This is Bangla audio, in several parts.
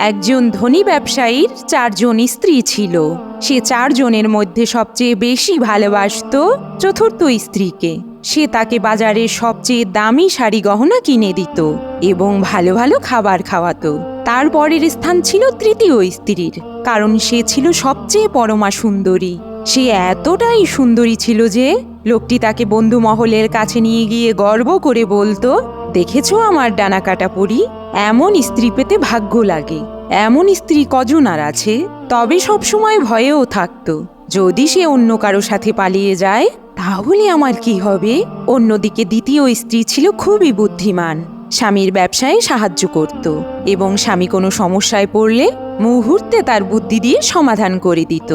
একজন ধনী ব্যবসায়ীর চারজন স্ত্রী ছিল। সে চারজনের মধ্যে সবচেয়ে বেশি ভালোবাসতো চতুর্থ স্ত্রীকে। সে তাকে বাজারে সবচেয়ে দামি শাড়ি গহনা কিনে দিত এবং ভালো ভালো খাবার খাওয়াতো। তারপরের স্থান ছিল তৃতীয় স্ত্রীর, কারণ সে ছিল সবচেয়ে পরমা সুন্দরী। সে এতটাই সুন্দরী ছিল যে, লোকটি তাকে বন্ধু মহলের কাছে নিয়ে গিয়ে গর্ব করে বলতো দেখেছ আমার ডানা কাটা পরি? এমন স্ত্রী পেতে ভাগ্য লাগে। এমন স্ত্রী কজন আর আছে? তবে সবসময় ভয়েও থাকতো। যদি সে অন্য কারও সাথে পালিয়ে যায়, তাহলে আমার কি হবে? অন্যদিকে দ্বিতীয় স্ত্রী ছিল খুবই বুদ্ধিমান। স্বামীর ব্যবসায় সাহায্য করত এবং স্বামী কোনো সমস্যায় পড়লে মুহূর্তে তার বুদ্ধি দিয়ে সমাধান করে দিত।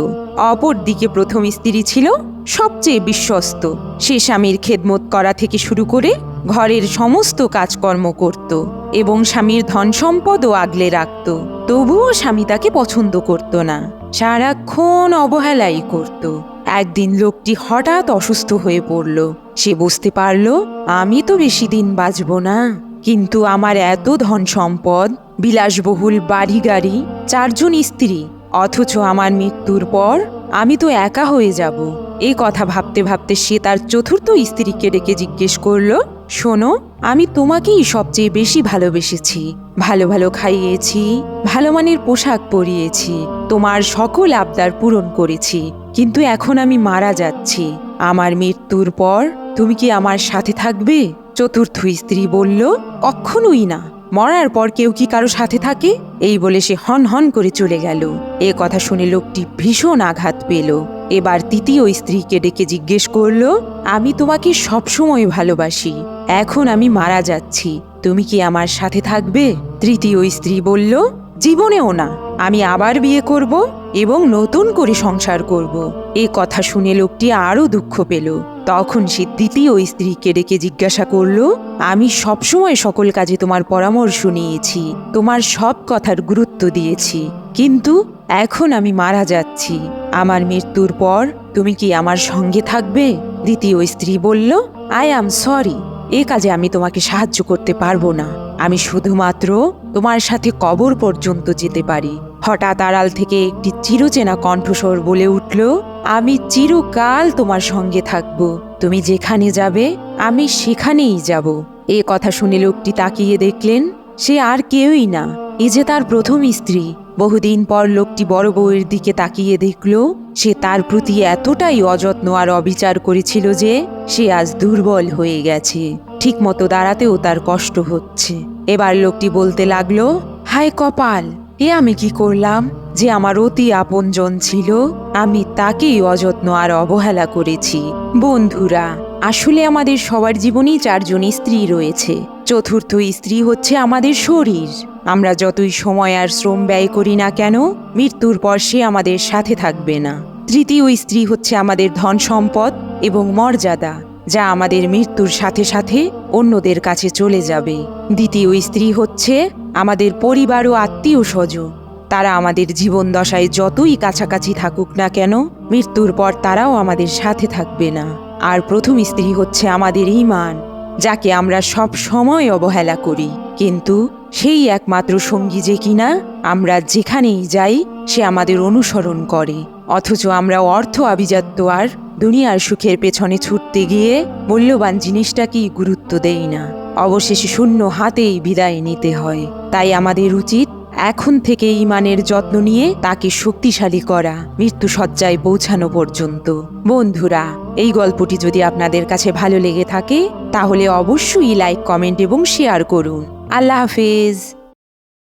অপরদিকে প্রথম স্ত্রী ছিল সবচেয়ে বিশ্বস্ত। সে স্বামীর খেদমত করা থেকে শুরু করে ঘরের সমস্ত কাজকর্ম করত এবং স্বামীর ধন সম্পদও আগলে রাখত। তবুও স্বামী তাকে পছন্দ করত না। সারাক্ষণ অবহেলাই করত। একদিন লোকটি হঠাৎ অসুস্থ হয়ে পড়ল। সে বুঝতে পারল, আমি তো বেশি দিন বাঁচব না। কিন্তু আমার এত ধন সম্পদ, বিলাসবহুল বাড়ি গাড়ি চারজন স্ত্রী, অথচ আমার মৃত্যুর পর আমি তো একা হয়ে যাব। এই কথা ভাবতে ভাবতে সে তার চতুর্থ স্ত্রীকে ডেকে জিজ্ঞেস করল শোনো, আমি তোমাকেই সবচেয়ে বেশি ভালোবেসেছি। ভালো ভালো খাইয়েছি, ভালো মানের পোশাক পরিয়েছি, তোমার সকল আবদার পূরণ করেছি। কিন্তু এখন আমি মারা যাচ্ছি। আমার মৃত্যুর পর তুমি কি আমার সাথে থাকবে? চতুর্থ স্ত্রী বলল, কখনোই না। মরার পর কেউ কি কারও সাথে থাকে? এই বলে সে হন হন করে চলে গেল। এ কথা শুনে লোকটি ভীষণ আঘাত পেল। এবার তৃতীয় স্ত্রীকে ডেকে জিজ্ঞেস করল, আমি তোমাকে সবসময় ভালোবাসি। এখন আমি মারা যাচ্ছি। তুমি কি আমার সাথে থাকবে? তৃতীয় স্ত্রী বলল, জীবনেও না। আমি আবার বিয়ে করব এবং নতুন করে সংসার করব। এ কথা শুনে লোকটি আরও দুঃখ পেল। তখন সে দ্বিতীয় স্ত্রীকে ডেকে জিজ্ঞাসা করল, আমি সবসময় সকল কাজে তোমার পরামর্শ নিয়েছি। তোমার সব কথার গুরুত্ব দিয়েছি। কিন্তু এখন আমি মারা যাচ্ছি। আমার মৃত্যুর পর তুমি কি আমার সঙ্গে থাকবে? দ্বিতীয় স্ত্রী বলল আই অ্যাম সরি এ কাজে আমি তোমাকে সাহায্য করতে পারব না। আমি শুধুমাত্র তোমার সাথে কবর পর্যন্ত যেতে পারি। হঠাৎ আড়াল থেকে একটি চিরচেনা কণ্ঠস্বর বলে উঠল, আমি চিরকাল তোমার সঙ্গে থাকব। তুমি যেখানে যাবে, আমি সেখানেই যাব। এ কথা শুনে লোকটি তাকিয়ে দেখলেন, সে আর কেউই না। এ যে তার প্রথম স্ত্রী। বহুদিন পর লোকটি বড় বউয়ের দিকে তাকিয়ে দেখল, সে তার প্রতি এতটাই অযত্ন আর অবিচার করেছিল যে সে আজ দুর্বল হয়ে গেছে। ঠিকমতো দাঁড়াতেও তার কষ্ট হচ্ছে। এবার লোকটি বলতে লাগল, হায় কপাল, এ আমি কি করলাম? যে আমার অতি আপনজন ছিল, আমি তাকেই অযত্ন আর অবহেলা করেছি। বন্ধুরা, আসলে আমাদের সবার জীবনেই চারজন স্ত্রী রয়েছে। চতুর্থ স্ত্রী হচ্ছে আমাদের শরীর। আমরা যতই সময় আর শ্রম ব্যয় করি না কেন, মৃত্যুর পর সে আমাদের সাথে থাকবে না। তৃতীয় স্ত্রী হচ্ছে আমাদের ধন সম্পদ এবং মর্যাদা, যা আমাদের মৃত্যুর সাথে সাথে অন্যদের কাছে চলে যাবে। দ্বিতীয় স্ত্রী হচ্ছে আমাদের পরিবার ও আত্মীয় স্বজন তারা আমাদের জীবন দশায় যতই কাছাকাছি থাকুক না কেন, মৃত্যুর পর তারাও আমাদের সাথে থাকবে না। আর প্রথম স্ত্রী হচ্ছে আমাদের ইমান যাকে আমরা সব সময় অবহেলা করি। কিন্তু সেই একমাত্র সঙ্গী যে কিনা, আমরা যেখানেই যাই, সে আমাদের অনুসরণ করে। অথচ আমরা অর্থ আভিজাত্য আর দুনিয়ার সুখের পেছনে ছুটতে গিয়ে মূল্যবান জিনিসটাকেই গুরুত্ব দেই না। অবশেষে শূন্য হাতেই বিদায় নিতে হয়। তাই আমাদের উচিত এখন থেকে ইমানের যত্ন নিয়ে তাকে শক্তিশালী করা মৃত্যু সজ্জায় পৌঁছানো পর্যন্ত। বন্ধুরা, এই গল্পটি যদি আপনাদের কাছে ভালো লেগে থাকে, তাহলে অবশ্যই লাইক, কমেন্ট এবং শেয়ার করুন। আল্লাহ হাফেজ